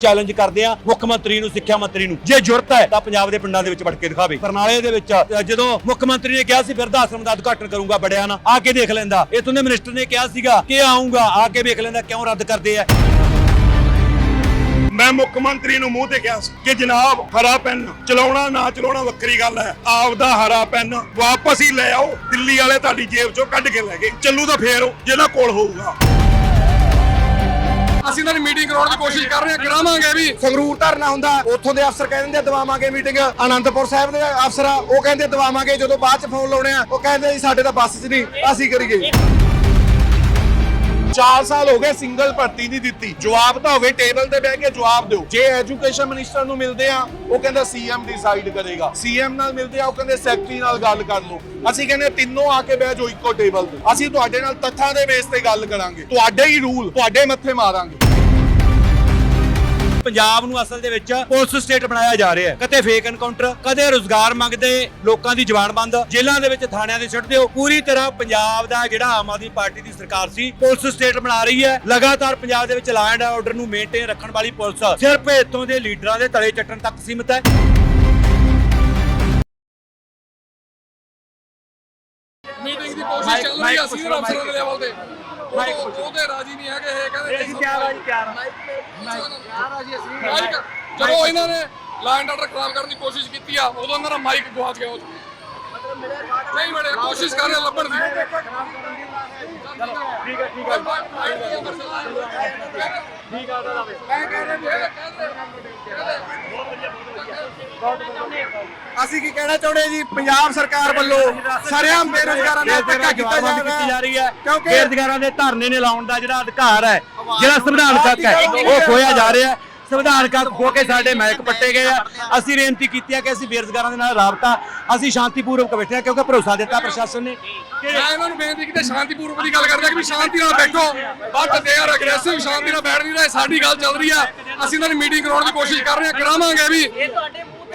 Challenge ਕਰਦੇ ਆ ਮੁੱਖ ਮੰਤਰੀ ਨੂੰ, ਸਿੱਖਿਆ ਮੰਤਰੀ ਨੂੰ। ਜੇ ਜ਼ਰੂਰਤ ਹੈ ਤਾਂ ਪੰਜਾਬ ਦੇ ਪਿੰਡਾਂ ਦੇ ਵਿੱਚ ਵੜ ਕੇ ਦਿਖਾਵੇ। ਬਰਨਾਲੇ ਦੇ ਵਿੱਚ ਜਦੋਂ ਮੁੱਖ ਮੰਤਰੀ ਨੇ ਕਿਹਾ ਸੀ ਬਿਰਧ ਆਸ਼ਰਮ ਦਾ ਉਦਘਾਟਨ ਕਰੂੰਗਾ ਬੜਿਆ ਨਾ, ਆ ਕੇ ਦੇਖ ਲੈਂਦਾ। ਇਥੋਂ ਦੇ ਮਿਨਿਸਟਰ ਨੇ ਕਿਹਾ ਸੀਗਾ ਕਿ ਆਉਂਗਾ ਆ ਕੇ ਵੇਖ ਲੈਂਦਾ ਕਿਉਂ ਰੱਦ ਕਰਦੇ ਆ। ਮੈਂ ਮੁੱਖ ਮੰਤਰੀ ਨੂੰ ਮੂੰਹ ਤੇ ਕਿਹਾ ਸੀ ਕਿ ਜਨਾਬ, ਹਰਾ ਪੈਨ, ਚਲਾਉਣਾ ਨਾ ਚਲਾਉਣਾ ਵੱਖਰੀ ਗੱਲ ਹੈ। ਆਪਦਾ ਹਰਾ ਪੈਨ ਵਾਪਸ ਹੀ ਲੈ ਆਓ, ਦਿੱਲੀ ਵਾਲੇ ਤੁਹਾਡੀ ਜੇਬ ਚੋਂ ਕੱਢ ਕੇ ਲੈ ਗਏ। ਚੱਲੂ ਤਾਂ ਫੇਰ ਜਿਹਨਾਂ ਕੋਲ ਹੋਊਗਾ। ਅਸੀਂ ਇਹਨਾਂ ਦੀ ਮੀਟਿੰਗ ਕਰਾਉਣ ਦੀ ਕੋਸ਼ਿਸ਼ ਕਰ ਰਹੇ ਹਾਂ, ਕਰਾਵਾਂਗੇ ਵੀ। ਸੰਗਰੂਰ ਧਰਨਾ ਹੁੰਦਾ, ਉੱਥੋਂ ਦੇ ਅਫਸਰ ਕਹਿ ਦਿੰਦੇ ਦਵਾਵਾਂਗੇ ਮੀਟਿੰਗ ਆਨੰਦਪੁਰ ਸਾਹਿਬ ਦੇ ਅਫਸਰ ਆ, ਉਹ ਕਹਿੰਦੇ ਦਵਾਵਾਂਗੇ, ਜਦੋਂ ਬਾਅਦ ਚ ਫੋਨ ਲਾਉਣੇ ਆ, ਉਹ ਕਹਿੰਦੇ ਜੀ, ਸਾਡੇ ਤਾਂ ਬੱਸ 'ਚ ਨਹੀਂ, ਅਸੀਂ ਕਰੀਏ। 4 ਸਾਲ ਹੋ ਗਏ ਸਿੰਗਲ ਭਰਤੀ ਨਹੀਂ ਦਿੱਤੀ। ਜਵਾਬ ਤਾਂ ਹੋਵੇ, ਟੇਬਲ ਤੇ ਬਹਿ ਕੇ ਜਵਾਬ ਦਿਓ। ਜੇ ਐਜੂਕੇਸ਼ਨ ਮਿਨਿਸਟਰ ਨੂੰ ਮਿਲਦੇ ਆ, ਉਹ ਕਹਿੰਦਾ ਸੀਐਮ ਡਿਸਾਈਡ ਕਰੇਗਾ। ਸੀਐਮ ਨਾਲ ਮਿਲਦੇ ਆ, ਉਹ ਕਹਿੰਦੇ ਸੈਕਟਰੀ ਨਾਲ ਗੱਲ ਕਰ ਲਓ। ਅਸੀਂ ਕਹਿੰਦੇ ਤਿੰਨੋਂ ਆ ਕੇ ਬਹਿ ਜਾਓ ਇੱਕੋ ਟੇਬਲ ਤੇ। ਅਸੀਂ ਤੁਹਾਡੇ ਨਾਲ ਤੱਥਾਂ ਦੇ ਬੇਸ ਤੇ ਗੱਲ ਕਰਾਂਗੇ। ਤੁਹਾਡੇ ਹੀ ਰੂਲ ਤੁਹਾਡੇ ਮੱਥੇ ਮਾਰਾਂਗੇ। ਪੰਜਾਬ ਨੂੰ ਅਸਲ ਦੇ ਵਿੱਚ ਪੁਲਿਸ ਸਟੇਟ ਬਣਾਇਆ ਜਾ ਰਿਹਾ ਹੈ। ਕਦੇ ਫੇਕ ਐਨਕਾਊਂਟਰ ਕਦੇ ਰੋਜ਼ਗਾਰ ਮੰਗਦੇ ਲੋਕਾਂ ਦੀ ਜ਼ਬਾਨ ਬੰਦ। ਜੇਲ੍ਹਾਂ ਦੇ ਵਿੱਚ ਥਾਣਿਆਂ ਦੇ ਸੁੱਟ ਦਿਓ। ਪੂਰੀ ਤਰ੍ਹਾਂ ਪੰਜਾਬ ਦਾ ਜਿਹੜਾ ਆਮ ਆਦਮੀ ਪਾਰਟੀ ਦੀ ਸਰਕਾਰ ਸੀ ਪੁਲਿਸ ਸਟੇਟ ਬਣਾ ਰਹੀ ਹੈ। ਲਗਾਤਾਰ ਪੰਜਾਬ ਦੇ ਵਿੱਚ ਲਾਅ ਐਂਡ ਆਰਡਰ ਨੂੰ ਮੇਨਟੇਨ ਰੱਖਣ ਵਾਲੀ ਪੁਲਿਸ ਸਿਰਫ ਇੱਥੋਂ ਦੇ ਲੀਡਰਾਂ ਦੇ ਤਲੇ ਚੱਟਣ ਤੱਕ ਸੀਮਿਤ ਹੈ। ਮੀਟਿੰਗ ਦੀ ਕੋਸ਼ਿਸ਼ ਚੱਲ ਰਹੀ ਹੈ ਸੀਨੀਅਰ ਅਫਸਰਾਂ ਦੇ ਲੈਵਲ ਤੇ। ਉਹ- ਉਹਦੇ ਰਾਜੀ ਨਹੀਂ ਹੈਗੇ ਇਹ ਕਹਿੰਦੇ ਅਸੀਂ ਪਿਆਰ ਆ ਜੀ ਪਿਆਰ ਮਾਈਕ ਜਦੋਂ ਇਹਨਾਂ ਨੇ ਲਾਈਨ ਆਰਡਰ ਖਰਾਬ ਕਰਨ ਦੀ ਕੋਸ਼ਿਸ਼ ਕੀਤੀ ਆ ਉਦੋਂ ਇਹਨਾਂ ਦਾ ਮਾਈਕ ਗਵਾਚ ਗਿਆ ਉਹ 'ਚ। ਨਹੀਂ ਮਿਲਿਆ ਕੋਸ਼ਿਸ਼ ਕਰ ਰਹੇ ਲੱਭਣ ਦੀ। ਠੀਕ ਹੈ ਠੀਕ ਹੈ ਠੀਕ ਆ ਮੈਂ ਕਹਿ ਰਿਹਾ ਅਸੀਂ ਕੀ ਕਹਿਣਾ ਚਾਹੁੰਦੇ ਹਾਂ ਜੀ? ਪੰਜਾਬ ਸਰਕਾਰ ਵੱਲੋਂ ਸਾਰਿਆਂ ਬੇਰੁਜ਼ਗਾਰਾਂ ਨਾਲ ਧੱਕਾ ਕੀਤਾ ਜਾ ਰਿਹਾ ਹੈ। ਕਿਉਂਕਿ ਬੇਰੁਜ਼ਗਾਰਾਂ ਦੇ ਧਰਨੇ ਨੇ ਲਾਉਣ ਦਾ ਜਿਹੜਾ ਅਧਿਕਾਰ ਹੈ ਜਿਹੜਾ ਸੰਵਿਧਾਨਕ ਹੱਕ ਹੈ ਉਹ ਖੋਇਆ ਜਾ ਰਿਹਾ ਹੈ। ਸੰਵਿਧਾਨਕ ਖੋ ਕੇ ਸਾਡੇ ਮਾਇਕ ਪੱਟੇ ਗਏ ਆ। ਅਸੀਂ ਬੇਨਤੀ ਕੀਤੀ ਹੈ ਕਿ ਅਸੀਂ ਬੇਰੁਜ਼ਗਾਰਾਂ ਦੇ ਨਾਲ ਰਾਬਤਾ ਅਸੀਂ ਸ਼ਾਂਤੀਪੂਰਵਕ ਬੈਠੇ ਹਾਂ ਕਿਉਂਕਿ ਭਰੋਸਾ ਦਿੱਤਾ ਪ੍ਰਸ਼ਾਸਨ ਨੇ ਮੈਂ ਇਹਨਾਂ ਨੂੰ ਬੇਨਤੀ ਕੀਤੀ ਸ਼ਾਂਤੀਪੂਰਵਕ ਦੀ ਗੱਲ ਕਰਦੇ ਆ ਕਿ ਵੀ ਸ਼ਾਂਤੀ ਨਾਲ ਬੈਠੋ। ਬਟ ਦੇ ਆਰ ਅਗਰੈਸਿਵ ਸ਼ਾਂਤੀ ਨਾਲ ਬੈਠ ਨਹੀਂ ਰਹੇ ਸਾਡੀ ਗੱਲ ਚੱਲ ਰਹੀ ਆ ਅਸੀਂ ਇਹਨਾਂ ਦੀ ਮੀਟਿੰਗ ਕਰਾਉਣ ਦੀ ਕੋਸ਼ਿਸ਼ ਕਰ ਰਹੇ ਹਾਂ ਕਰਾਵਾਂਗੇ ਵੀ।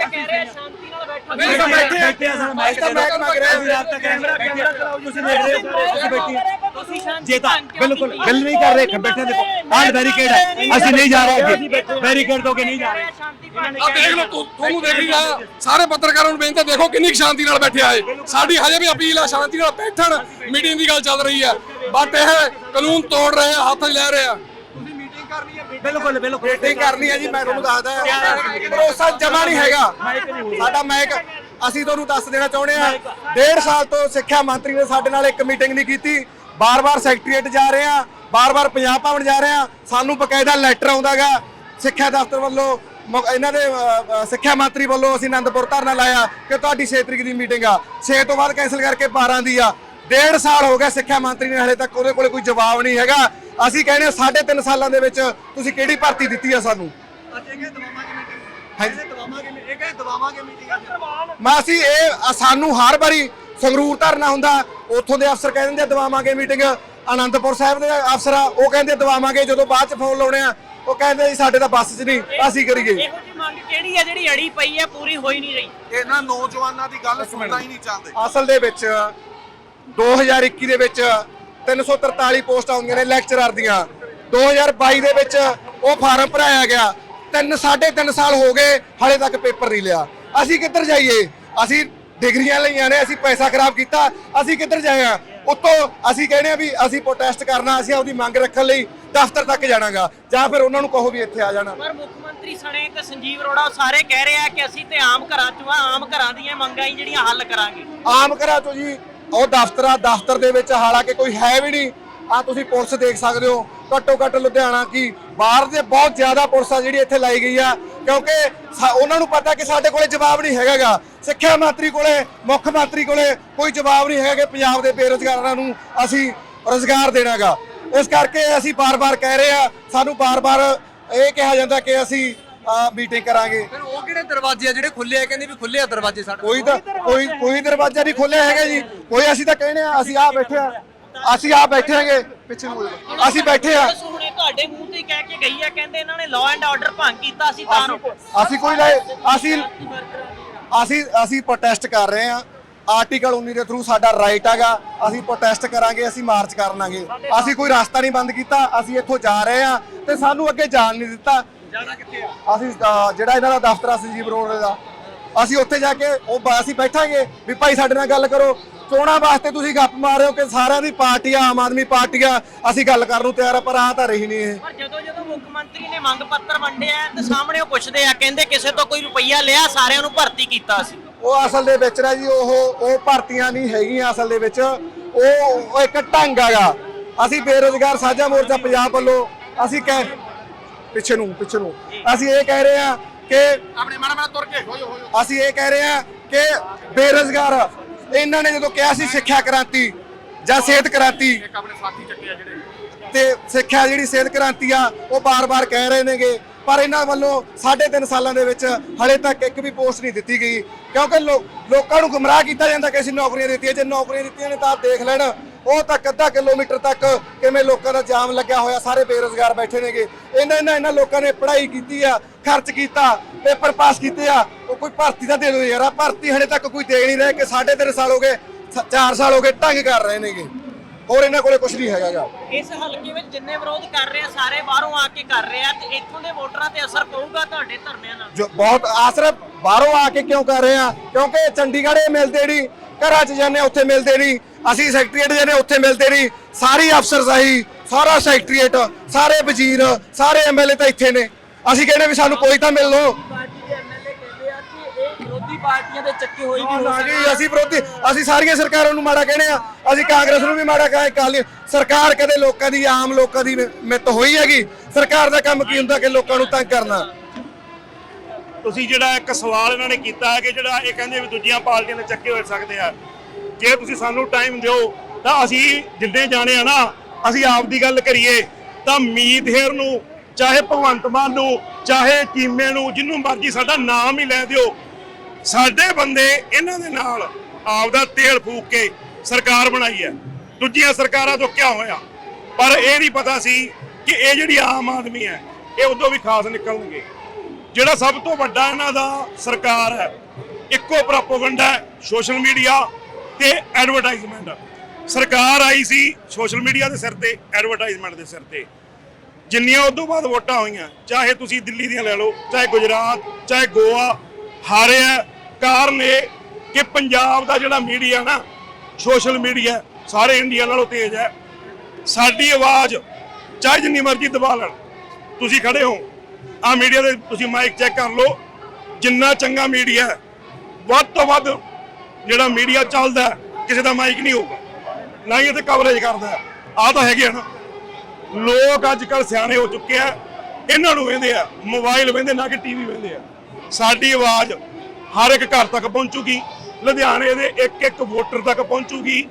ਕਹਿ ਰਹੇ ਆ, ਸ਼ਾਂਤੀ ਨਾਲ ਬੈਠੋ। ਨਹੀਂ ਤਾਂ ਬੈਠੇ ਆ। ਬੈਠੇ ਆ ਸਰ ਮਾਈਕ ਤਾਂ ਮਾਈਕ ਮੰਗ ਰਹੇ ਸੀ, ਰਾਬਤਾ ਕੈਮਰਾ ਕੈਮਰਾ ਚਲਾਓ ਤੁਸੀਂ ਦੇਖ ਰਹੇ ਹੋ। ਅਸੀਂ ਬੈਠੇ ਹਾਂ। ਤੁਸੀਂ ਸ਼ਾਂਤੀ ਜੇ ਤਾਂ ਭੰਗ ਕਿਉਂ ਬਿਲਕੁਲ ਕੀਤੀ? ਗੱਲ ਨਹੀਂ ਕਰ ਰਹੇ ਬੈਠੇ ਦੇਖੋ। ਆਹ ਬੈਰੀਕੇਡ ਹੈ ਅਸੀਂ ਨਹੀਂ ਜਾ ਰਹੇ ਅੱਗੇ। ਬੈਰੀਕੇਡ ਤੋਂ ਅੱਗੇ ਨਹੀਂ ਜਾ ਰਹੇ। ਸ਼ਾਂਤੀ ਭੰਗ ਆ ਦੇਖ ਲਓ ਤੁ- ਤੁਹਾਨੂੰ ਦੇਖ ਨਹੀਂ ਰਿਹਾ ਸਾਰੇ ਪੱਤਰਕਾਰਾਂ ਨੂੰ ਬੇਨਤੀ ਦੇਖੋ ਕਿੰਨੀ ਕੁ ਸ਼ਾਂਤੀ ਨਾਲ ਬੈਠੇ ਆਏ ਸਾਡੀ ਹਜੇ ਵੀ ਅਪੀਲ ਆ ਸ਼ਾਂਤੀ ਨਾਲ ਬੈਠਣ। ਮੀਟਿੰਗ ਦੀ ਗੱਲ ਚੱਲ ਰਹੀ ਹੈ ਬਟ ਇਹ ਕਾਨੂੰਨ ਤੋੜ ਰਹੇ ਆ ਹੱਥ ਲੈ ਰਹੇ ਆ। ਬਿਲਕੁਲ ਬਿਲਕੁਲ। ਮੀਟਿੰਗ ਕਰਨੀ ਹੈ ਜੀ ਮੈਂ ਤੁਹਾਨੂੰ ਦੱਸਦਾ ਭਰੋਸਾ ਜਮਾ ਨਹੀਂ ਹੈਗਾ। ਸਾਡਾ ਮਾਈਕ ਅਸੀਂ ਤੁਹਾਨੂੰ ਦੱਸ ਦੇਣਾ ਚਾਹੁੰਦੇ ਆ ਡੇਢ ਸਾਲ ਤੋਂ ਸਿੱਖਿਆ ਮੰਤਰੀ ਨੇ ਸਾਡੇ ਨਾਲ ਇੱਕ ਮੀਟਿੰਗ ਨਹੀਂ ਕੀਤੀ। ਬਾਰ-ਬਾਰ ਸੈਕਟਰੀਏਟ ਜਾ ਰਹੇ ਆ ਬਾਰ-ਬਾਰ ਪੰਜਾਬ ਭਵਨ ਜਾ ਰਹੇ ਆ ਸਾਨੂੰ ਬਕਾਇਦਾ ਲੈਟਰ ਆਉਂਦਾਗਾ। ਸਿੱਖਿਆ ਦਫ਼ਤਰ ਵੱਲੋਂ ਇਹਨਾਂ ਦੇ ਸਿੱਖਿਆ ਮੰਤਰੀ ਵੱਲੋਂ ਅਸੀਂ ਆਨੰਦਪੁਰ ਧਰਨਾ ਲਾਇਆ ਕਿ ਤੁਹਾਡੀ 6 ਤਰੀਕ ਦੀ ਮੀਟਿੰਗ ਆ। 6 ਤੋਂ ਬਾਅਦ ਕੈਨਸਲ ਕਰਕੇ 12 ਦੀ ਆ। ਡੇਢ ਸਾਲ ਹੋ ਗਿਆ ਸਿੱਖਿਆ ਮੰਤਰੀ ਨੇ ਹਲੇ ਤੱਕ ਉਹਦੇ ਕੋਲੇ ਕੋਈ ਜਵਾਬ ਨਹੀਂ ਹੈਗਾ। ਅਸੀਂ ਕਹਿੰਦੇ ਹਾਂ, ਸਾਢੇ ਤਿੰਨ ਸਾਲਾਂ ਦੇ ਵਿੱਚ ਤੁਸੀਂ ਕਿਹੜੀ ਭਰਤੀ ਦਿੱਤੀ ਆ ਸਾਨੂੰ? ਮੈਂ ਅਸੀਂ ਇਹ ਅ, ਸਾਨੂੰ ਹਰ ਵਾਰੀ ਸੰਗਰੂਰ ਧਰਨਾ ਹੁੰਦਾ। ਉੱਥੋਂ ਦੇ ਅਫਸਰ ਕਹਿ ਦਿੰਦੇ ਆ, ਦਵਾਵਾਂਗੇ ਮੀਟਿੰਗ ਆਨੰਦਪੁਰ ਸਾਹਿਬ ਦੇ ਅਫਸਰ ਆ ਉਹ ਕਹਿੰਦੇ ਦਵਾਵਾਂਗੇ। ਜਦੋਂ ਬਾਅਦ ਚ ਫੋਨ ਲਾਉਣੇ ਆ ਉਹ ਕਹਿੰਦੇ ਜੀ ਸਾਡੇ ਤਾਂ ਬੱਸ 'ਚ ਨਹੀਂ ਅਸੀਂ ਕਰੀਏ। ਇਹੋ ਜਿਹੀ ਮੰਗ ਕਿਹੜੀ ਆ ਜਿਹੜੀ ਅੜੀ ਪਈ ਆ ਪੂਰੀ ਹੋਈ ਨਹੀਂ ਰਹੀ? ਇਹਨਾਂ ਨੌਜਵਾਨਾਂ ਦੀ ਗੱਲ ਸੁਣਨਾ ਹੀ ਨਹੀਂ ਚਾਹੁੰਦੇ। ਅਸਲ ਦੇ ਵਿੱਚ 2021 ਦੇ ਵਿੱਚ 343 ਪੋਸਟਾਂ ਆਉਂਦੀਆਂ ਨੇ ਲੈਕਚਰਰ ਦੀਆਂ। 2022 ਦੇ ਵਿੱਚ ਉਹ ਫਾਰਮ ਭਰਾਇਆ ਗਿਆ। ਤਿੰਨ ਸਾਢੇ ਤਿੰਨ ਸਾਲ ਹੋ ਗਏ ਹਲੇ ਤੱਕ ਪੇਪਰ ਨਹੀਂ ਲਿਆ। ਅਸੀਂ ਕਿੱਧਰ ਜਾਈਏ? ਅਸੀਂ ਡਿਗਰੀਆਂ ਲਈਆਂ ਨੇ ਅਸੀਂ ਪੈਸਾ ਖਰਾਬ ਕੀਤਾ ਅਸੀਂ ਕਿੱਧਰ ਜਾਏ ਆ? ਉੱਤੋਂ ਅਸੀਂ ਕਹਿੰਦੇ ਆ ਵੀ ਅਸੀਂ ਪ੍ਰੋਟੈਸਟ ਕਰਨਾ ਅਸੀਂ ਆਪਦੀ ਮੰਗ ਰੱਖਣ ਲਈ ਦਫ਼ਤਰ ਤੱਕ ਜਾਣਾਗਾ। ਜਾਂ ਫਿਰ ਉਹਨਾਂ ਨੂੰ ਕਹੋ ਵੀ ਇੱਥੇ ਆ ਜਾਣਾ। ਪਰ ਮੁੱਖ ਮੰਤਰੀ ਸਣੇ ਤੇ ਸੰਜੀਵ ਉਹ ਸਾਰੇ ਕਹਿ ਰਹੇ ਆ ਕਿ ਅਸੀਂ ਤੇ ਆਮ ਘਰਾਂ ਚੋਂ ਆਮ ਘਰਾਂ ਦੀਆਂ ਮੰਗਾਂ ਹੀ ਜਿਹੜੀਆਂ ਹੱਲ ਕਰਾਂਗੇ। ਆਮ ਘਰਾਂ ਤੋਂ ਜੀ ਉਹ ਦਫ਼ਤਰ ਆ, ਦਫ਼ਤਰ ਦੇ ਵਿੱਚ ਹਾਲਾਂਕਿ ਕੋਈ ਹੈ ਵੀ ਨਹੀਂ। ਆ ਤੁਸੀਂ ਪੁਲਿਸ ਦੇਖ ਸਕਦੇ ਹੋ, ਘੱਟੋ ਘੱਟ ਲੁਧਿਆਣਾ ਕੀ, ਬਾਹਰ ਦੇ ਬਹੁਤ ਜ਼ਿਆਦਾ ਪੁਲਿਸ ਆ ਜਿਹੜੀ ਇੱਥੇ ਲਾਈ ਗਈ ਆ। ਕਿਉਂਕਿ ਸਾ- ਉਹਨਾਂ ਨੂੰ ਪਤਾ ਕਿ ਸਾਡੇ ਕੋਲੇ ਜਵਾਬ ਨਹੀਂ ਹੈਗਾਗਾ। ਸਿੱਖਿਆ ਮੰਤਰੀ ਕੋਲੇ, ਮੁੱਖ ਮੰਤਰੀ ਕੋਲੇ ਕੋਈ ਜਵਾਬ ਨਹੀਂ ਹੈਗਾ ਕਿ ਪੰਜਾਬ ਦੇ ਬੇਰੁਜ਼ਗਾਰਾਂ ਨੂੰ ਅਸੀਂ ਰੋਜ਼ਗਾਰ ਦੇਣਾਗਾ। ਇਸ ਕਰਕੇ ਅਸੀਂ ਬਾਰ-ਬਾਰ ਕਹਿ ਰਹੇ ਆ, ਸਾਨੂੰ ਬਾਰ-ਬਾਰ ਇਹ ਕਿਹਾ ਜਾਂਦਾ ਕਿ ਅਸੀਂ ਮੀਟਿੰਗ ਕਰਾਂਗੇ। ਫਿਰ ਉਹ ਕਿਹੜੇ ਦਰਵਾਜ਼ੇ ਆ ਜਿਹੜੇ ਖੁੱਲੇ ਆ? ਕਹਿੰਦੇ ਵੀ ਖੁੱਲੇ ਆ ਦਰਵਾਜ਼ੇ ਸਾਡੇ ਕੋਈ ਤਾਂ ਕੋਈ ਕੋਈ ਦਰਵਾਜ਼ਾ ਨਹੀਂ ਖੋਲਿਆ ਹੈਗਾ ਜੀ। ਕੋਈ ਅਸੀਂ ਤਾਂ ਕਹਿੰਦੇ ਆ ਅਸੀਂ ਆ ਬੈਠੇ ਆ। ਅਸੀਂ ਆ ਬੈਠੇ ਹੈਗੇ। ਪਿੱਛੇ ਜਾਓ। ਅਸੀਂ ਬੈਠੇ ਆ। ਹੁਣੇ ਤੁਹਾਡੇ ਮੂੰਹ ਤੇ ਕਹਿ ਕੇ ਗਈ ਆ ਕਹਿੰਦੇ ਇਹਨਾਂ ਨੇ ਲਾਅ ਐਂਡ ਆਰਡਰ ਭੰਗ ਕੀਤਾ ਸੀ ਤਾਂ ਰੋਕੋ। ਅਸੀਂ ਕੋਈ ਲੈ ਅਸੀਂ ਅਸੀਂ ਅਸੀਂ ਪ੍ਰੋਟੈਸਟ ਕਰ ਰਹੇ ਆ। ਆਰਟੀਕਲ 19 ਦੇ ਥਰੂ ਸਾਡਾ ਰਾਈਟ ਹੈਗਾ। ਅਸੀਂ ਪ੍ਰੋਟੈਸਟ ਕਰਾਂਗੇ ਅਸੀਂ ਮਾਰਚ ਕਰਨਾਗੇ। ਅਸੀਂ ਕੋਈ ਰਸਤਾ ਨਹੀਂ ਬੰਦ ਕੀਤਾ। ਅਸੀਂ ਇੱਥੋਂ ਜਾ ਰਹੇ ਆ ਤੇ ਸਾਨੂੰ ਅੱਗੇ ਜਾਣ ਨਹੀਂ ਦਿੱਤਾ। ਅਸੀਂ ਜਿਹੜਾ ਇਹਨਾਂ ਦਾ ਦਫ਼ਤਰ ਆ ਸੰਜੀਵ ਰੋਡ ਦਾ ਅਸੀਂ ਉੱਥੇ ਜਾ ਕੇ ਉਹ ਬ- ਅਸੀਂ ਬੈਠਾਂਗੇ ਵੀ ਭਾਈ ਸਾਡੇ ਨਾਲ ਗੱਲ ਕਰੋ। ਚੋਣਾਂ ਵਾਸਤੇ ਤੁਸੀਂ ਗੱਪ ਮਾਰ ਰਹੇ ਹੋ ਕਿ ਸਾਰਿਆਂ ਦੀ ਪਾਰਟੀ ਆ ਆਮ ਆਦਮੀ ਪਾਰਟੀ ਆ ਅਸੀਂ ਗੱਲ ਕਰਨ ਨੂੰ ਤਿਆਰ ਆ ਪਰ ਆ ਤਾਂ ਰਹੀ ਨਹੀਂ ਇਹ। ਪਰ ਜਦੋਂ ਜਦੋਂ ਮੁੱਖ ਮੰਤਰੀ ਨੇ ਮੰਗ ਪੱਤਰ ਵੰਡਿਆ ਤੇ ਸਾਹਮਣੇ ਉਹ ਪੁੱਛਦੇ ਆ ਕਹਿੰਦੇ ਕਿਸੇ ਤੋਂ ਕੋਈ ਰੁਪਈਆ ਲਿਆ ਸਾਰਿਆਂ ਨੂੰ ਭਰਤੀ ਕੀਤਾ ਸੀ। ਉਹ ਅਸਲ ਦੇ ਵਿੱਚ ਨਾ ਜੀ ਉਹ ਉਹ ਭਰਤੀਆਂ ਨਹੀਂ ਹੈਗੀਆਂ ਅਸਲ ਦੇ ਵਿੱਚ। ਉਹ ਉਹ ਇੱਕ ਢੰਗ ਹੈਗਾ। ਅਸੀਂ ਬੇਰੋਜ਼ਗਾਰ ਸਾਂਝਾ ਮੋਰਚਾ ਪੰਜਾਬ ਵੱਲੋਂ ਅਸੀਂ ਕਹਿ ਪਿੱਛੇ ਨੂੰ ਪਿੱਛੇ ਨੂੰ। ਅਸੀਂ ਇਹ ਕਹਿ ਰਹੇ ਹਾਂ ਕਿ ਆਪਣੇ ਮਾੜਾ ਮਾੜਾ ਤੁਰ ਕੇ ਹੋਇਓ ਹੋਇਓ। ਅਸੀਂ ਇਹ ਕਹਿ ਰਹੇ ਹਾਂ ਕਿ ਬੇਰੋਜ਼ਗਾਰ ਇਹਨਾਂ ਨੇ ਜਦੋਂ ਕਿਹਾ ਸੀ ਸਿੱਖਿਆ ਕ੍ਰਾਂਤੀ ਜਾਂ ਸਿਹਤ ਕ੍ਰਾਂਤੀ ਇੱਕ ਆਪਣੇ ਸਾਥੀ ਚੱਕੇ ਆ ਜਿਹੜੇ। ਤੇ ਸਿੱਖਿਆ ਜਿਹੜੀ ਸਿਹਤ ਕ੍ਰਾਂਤੀ ਆ ਉਹ ਬਾਰ-ਬਾਰ ਕਹਿ ਰਹੇ ਨੇਗੇ। ਪਰ ਇਹਨਾਂ ਵੱਲੋਂ 3.5 ਸਾਲਾਂ ਦੇ ਵਿੱਚ ਹਲੇ ਤੱਕ ਇੱਕ ਵੀ ਪੋਸਟ ਨਹੀਂ ਦਿੱਤੀ ਗਈ। ਕਿਉਂਕਿ ਲੋਕਾਂ ਨੂੰ ਗੁੰਮਰਾਹ ਕੀਤਾ ਜਾਂਦਾ ਕਿ ਅਸੀਂ ਨੌਕਰੀਆਂ ਦਿੱਤੀਆਂ ਜੇ ਨੌਕਰੀਆਂ ਦਿੱਤੀਆਂ ਨੇ ਤਾਂ ਦੇਖ ਲੈਣ। ਉਹ ਤੱਕ ਅੱਧਾ ਕਿਲੋਮੀਟਰ ਤੱਕ ਕਿਵੇਂ ਲੋਕਾਂ ਦਾ ਜਾਮ ਲੱਗਿਆ ਹੋਇਆ ਸਾਰੇ ਬੇਰੋਜ਼ਗਾਰ ਬੈਠੇ ਨੇਗੇ। ਇਹਨਾਂ ਇਹਨਾਂ ਇਹਨਾਂ ਲੋਕਾਂ ਨੇ ਪੜ੍ਹਾਈ ਕੀਤੀ ਆ ਖਰਚ ਕੀਤਾ ਪੇਪਰ ਪਾਸ ਕੀਤੇ ਆ ਉਹ ਕੋਈ ਭਰਤੀ ਤਾਂ ਦੇ ਦਿਓ ਯਾਰ ਆਹ ਭਰਤੀ ਹਲੇ ਤੱਕ ਕੋਈ ਦੇ ਨਹੀਂ ਰਿਹਾ ਕਿ 3.5 ਸਾਲ ਹੋ ਗਏ 4 ਸਾਲ ਹੋ ਗਏ ਢੰਗ ਕਰ ਰਹੇ ਨੇਗੇ। ਹੋਰ ਇਹਨਾਂ ਕੋਲੇ ਕੁਝ ਨਹੀਂ ਹੈਗਾਗਾ ਇਸ ਹਲਕੇ ਵਿੱਚ ਜਿੰਨੇ ਵਿਰੋਧ ਕਰ ਰਹੇ ਆ ਸਾਰੇ ਬਾਹਰੋਂ ਆ ਕੇ ਕਰ ਰਹੇ ਆ ਤੇ ਇੱਥੋਂ ਦੇ ਵੋਟਰਾਂ ਤੇ ਅਸਰ ਪਊਗਾ ਤੁਹਾਡੇ ਧਰਨਿਆਂ ਨਾਲ? ਜੋ ਬਹੁਤ ਆਸਰ ਬਾਹਰੋਂ ਆ ਕੇ ਕਿਉਂ ਕਰ ਰਹੇ ਆ? ਕਿਉਂਕਿ ਚੰਡੀਗੜ੍ਹ ਇਹ ਮਿਲਦੇ ਨਹੀਂ ਘਰਾਂ 'ਚ ਜਾਂਦੇ ਹਾਂ, ਉੱਥੇ ਮਿਲਦੇ ਨਹੀਂ। ਅਸੀਂ ਸੈਕਟਰੀਏਟ ਜਾਂਦੇ ਹਾਂ, ਉੱਥੇ ਮਿਲਦੇ ਨਹੀਂ। ਸਾਰੀ ਅਫਸਰਸ਼ਾਹੀ ਸਾਰਾ ਸੈਕਟਰੀਏਟ ਸਾਰੇ ਵਜ਼ੀਰ ਸਾਰੇ ਐਮਐਲਏ ਤਾਂ ਇੱਥੇ ਨੇ। ਅਸੀਂ ਕਹਿੰਦੇ ਵੀ ਸਾਨੂੰ ਕੋਈ ਤਾਂ ਮਿਲ ਲੋ ਵਿਰੋਧੀ ਪਾਰਟੀਆਂ ਦੇ ਚੱਕੇ ਹੋਈ ਵੀ ਨਾ ਜੀ ਅਸੀਂ ਵਿਰੋਧੀ ਅਸੀਂ ਸਾਰੀਆਂ ਸਰਕਾਰਾਂ ਨੂੰ ਮਾੜਾ ਕਹਿੰਦੇ ਆ ਅਸੀਂ ਕਾਂਗਰਸ ਨੂੰ ਵੀ ਮਾੜਾ ਕਹੇ ਕਾਲੀ ਸਰਕਾਰ ਕਦੇ ਲੋਕਾਂ ਦੀ ਆਮ ਲੋਕਾਂ ਦੀ ਮਿੱਤ ਹੋਈ ਹੈਗੀ। ਸਰਕਾਰ ਦਾ ਕੰਮ ਕੀ ਹੁੰਦਾ ਕਿ ਲੋਕਾਂ ਨੂੰ ਤੰਗ ਕਰਨਾ? ਤੁਸੀਂ ਜਿਹੜਾ ਇੱਕ ਸਵਾਲ ਇਹਨਾਂ ਨੇ ਕੀਤਾ ਹੈ ਕਿ ਜਿਹੜਾ ਇਹ ਕਹਿੰਦੇ ਵੀ ਦੂਜੀਆਂ ਪਾਰਟੀਆਂ ਨੇ ਚੱਕੇ ਹੋ ਸਕਦੇ ਆ। ਜੇ ਤੁਸੀਂ ਸਾਨੂੰ ਟਾਈਮ ਦਿਓ, ਤਾਂ ਅਸੀਂ ਜਿੰਨੇ ਜਾਣੇ ਆ ਨਾ, ਅਸੀਂ ਆਪ ਦੀ ਗੱਲ ਕਰੀਏ, ਤਾਂ ਮੀਤ ਹੇਰ ਨੂੰ, ਚਾਹੇ ਭਗਵੰਤ ਮਾਨ ਨੂੰ, ਚਾਹੇ ਚੀਮੇ ਨੂੰ, ਜਿੰਨੂੰ ਮਰਜ਼ੀ ਸਾਡਾ ਨਾਮ ਹੀ ਲੈ ਦਿਓ। ਸਾਡੇ ਬੰਦੇ ਇਹਨਾਂ ਦੇ ਨਾਲ ਆਪ ਦਾ ਤੇਲ ਫੂਕ ਕੇ ਸਰਕਾਰ ਬਣਾਈ ਹੈ। ਦੂਜੀਆਂ ਸਰਕਾਰਾਂ ਤੋਂ ਕਿਆ ਹੋਇਆ? ਪਰ ਇਹ ਨਹੀਂ ਪਤਾ ਸੀ ਕਿ ਇਹ ਜਿਹੜੀ ਆਮ ਆਦਮੀ ਹੈ, ਇਹ ਉਦੋਂ ਵੀ ਖਾਸ ਨਿਕਲਣਗੇ। ਜਿਹੜਾ ਸਭ ਤੋਂ ਵੱਡਾ ਇਹਨਾਂ ਦਾ ਸਰਕਾਰ ਹੈ, ਇੱਕੋ ਪ੍ਰੋਪਗੈਂਡਾ ਹੈ ਸੋਸ਼ਲ ਮੀਡੀਆ ਤੇ ਐਡਵਰਟਾਈਜ਼ਮੈਂਟ। ਸਰਕਾਰ ਆਈ ਸੀ ਸੋਸ਼ਲ ਮੀਡੀਆ ਦੇ ਸਿਰ ਤੇ, ਐਡਵਰਟਾਈਜ਼ਮੈਂਟ ਦੇ ਸਿਰ ਤੇ। ਜਿੰਨੀਆਂ ਉਦੋਂ ਬਾਅਦ ਵੋਟਾਂ ਹੋਈਆਂ, ਚਾਹੇ ਤੁਸੀਂ ਦਿੱਲੀ ਦੀਆਂ ਲੈ ਲਓ, ਚਾਹੇ ਗੁਜਰਾਤ, ਚਾਹੇ ਗੋਆ ਹਾਰਿਆ ਕਾਰਨ ਇਹ ਕਿ ਪੰਜਾਬ ਦਾ ਜਿਹੜਾ ਮੀਡੀਆ ਨਾ, ਸੋਸ਼ਲ ਮੀਡੀਆ ਸਾਰੇ ਇੰਡੀਆ ਨਾਲੋਂ ਤੇਜ਼ ਹੈ। ਸਾਡੀ ਆਵਾਜ਼, ਚਾਹੇ ਜਿੰਨੀ ਮਰਜ਼ੀ ਦਬਾ ਲੈਣ, ਤੁਸੀਂ ਖੜੇ ਹੋ ਆ ਮੀਡੀਆ ਦੇ ਤੁਸੀਂ ਮਾਈਕ ਚੈੱਕ ਕਰ ਲਓ। ਜਿੰਨਾ ਚੰਗਾ ਮੀਡੀਆ ਹੈ, ਵੱਧ ਤੋਂ ਵੱਧ ਜਿਹੜਾ ਮੀਡੀਆ ਚੱਲਦਾ ਕਿਸੇ ਦਾ ਮਾਈਕ ਨਹੀਂ ਹੋਊਗਾ। ਨਾ ਹੀ ਇਹ ਤੇ ਕਵਰੇਜ ਕਰਦਾ ਆ ਤਾਂ ਹੈਗੇ ਆ ਨਾ। ਲੋਕ ਅੱਜ ਕੱਲ ਸਿਆਣੇ ਹੋ ਚੁੱਕੇ ਆ। ਇਹਨਾਂ ਨੂੰ ਵੇਂਦੇ ਆ ਮੋਬਾਈਲ ਵੇਂਦੇ ਨਾ ਕਿ ਟੀਵੀ ਵੇਂਦੇ ਆ। ਸਾਡੀ ਆਵਾਜ਼ ਹਰ ਇੱਕ ਘਰ ਤੱਕ ਪਹੁੰਚੂਗੀ। ਲੁਧਿਆਣੇ ਦੇ ਇੱਕ ਇੱਕ ਵੋਟਰ ਤੱਕ ਪਹੁੰਚੂਗੀ।